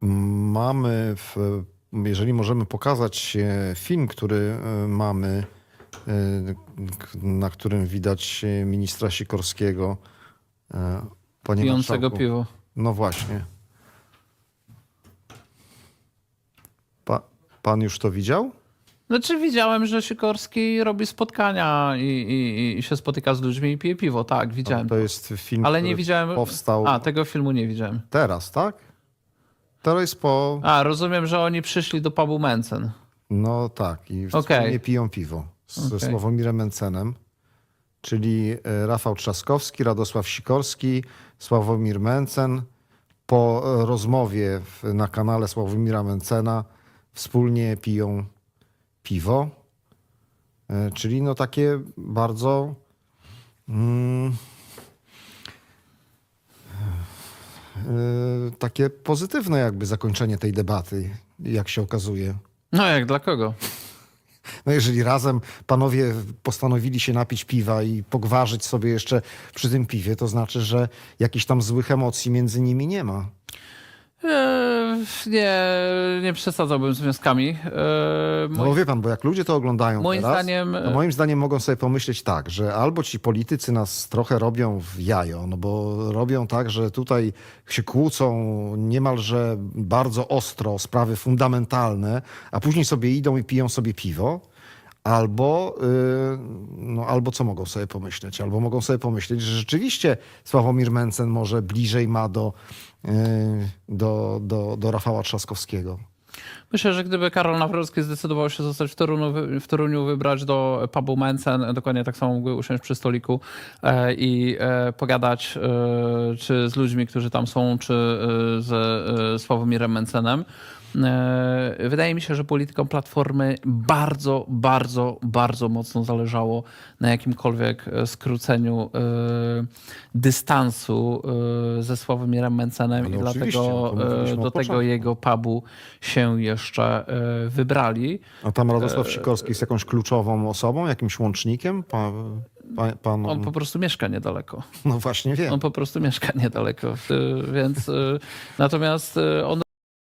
Mamy, w, jeżeli możemy pokazać film, który e, mamy, e, na którym widać ministra Sikorskiego. e, Panie Pijącego marszałku. piwo. No właśnie. Pa, pan już to widział? Znaczy widziałem, że Sikorski robi spotkania i, i, i się spotyka z ludźmi i pije piwo. Tak, widziałem. To jest film, Ale który nie widziałem. powstał A, tego filmu nie widziałem. teraz, tak? To jest po... A, rozumiem, że oni przyszli do pubu Mencen. No tak, i Okej. wspólnie piją piwo z Okej. Sławomirem Mencenem, czyli e, Rafał Trzaskowski, Radosław Sikorski, Sławomir Mencen. Po e, rozmowie na kanale Sławomira Mencena wspólnie piją piwo, E, czyli no takie bardzo mm, takie pozytywne jakby zakończenie tej debaty, jak się okazuje. No jak, dla kogo? No jeżeli razem panowie postanowili się napić piwa i pogwarzyć sobie jeszcze przy tym piwie, to znaczy, że jakichś tam złych emocji między nimi nie ma. Eee, nie, nie przesadzałbym z wnioskami. Eee, No bo wie pan, bo jak ludzie to oglądają Moim teraz, zdaniem- to moim zdaniem mogą sobie pomyśleć tak, że albo ci politycy nas trochę robią w jajo, no bo robią tak, że tutaj się kłócą niemalże bardzo ostro sprawy fundamentalne, a później sobie idą i piją sobie piwo. Albo, yy, no, albo co mogą sobie pomyśleć? Albo mogą sobie pomyśleć, że rzeczywiście Sławomir Mencen może bliżej ma do, yy, do, do, do Rafała Trzaskowskiego. Myślę, że gdyby Karol Nawrocki zdecydował się zostać w Toruniu, w Toruniu wybrać do pubu Mencen, dokładnie tak samo mógłby usiąść przy stoliku e, i e, pogadać e, czy z ludźmi, którzy tam są, czy e, Sławomirem Mencenem. E, Wydaje mi się, że politykom Platformy bardzo, bardzo, bardzo mocno zależało na jakimkolwiek e, skróceniu e, dystansu ze Sławomirem Mencenem Ale i oczywiście, dlatego no do tego jego pubu się jeszcze wybrali. A tam Radosław Sikorski jest jakąś kluczową osobą, jakimś łącznikiem? Pa, pa, pan, On po prostu mieszka niedaleko. No właśnie wiem. On po prostu mieszka niedaleko. Więc natomiast on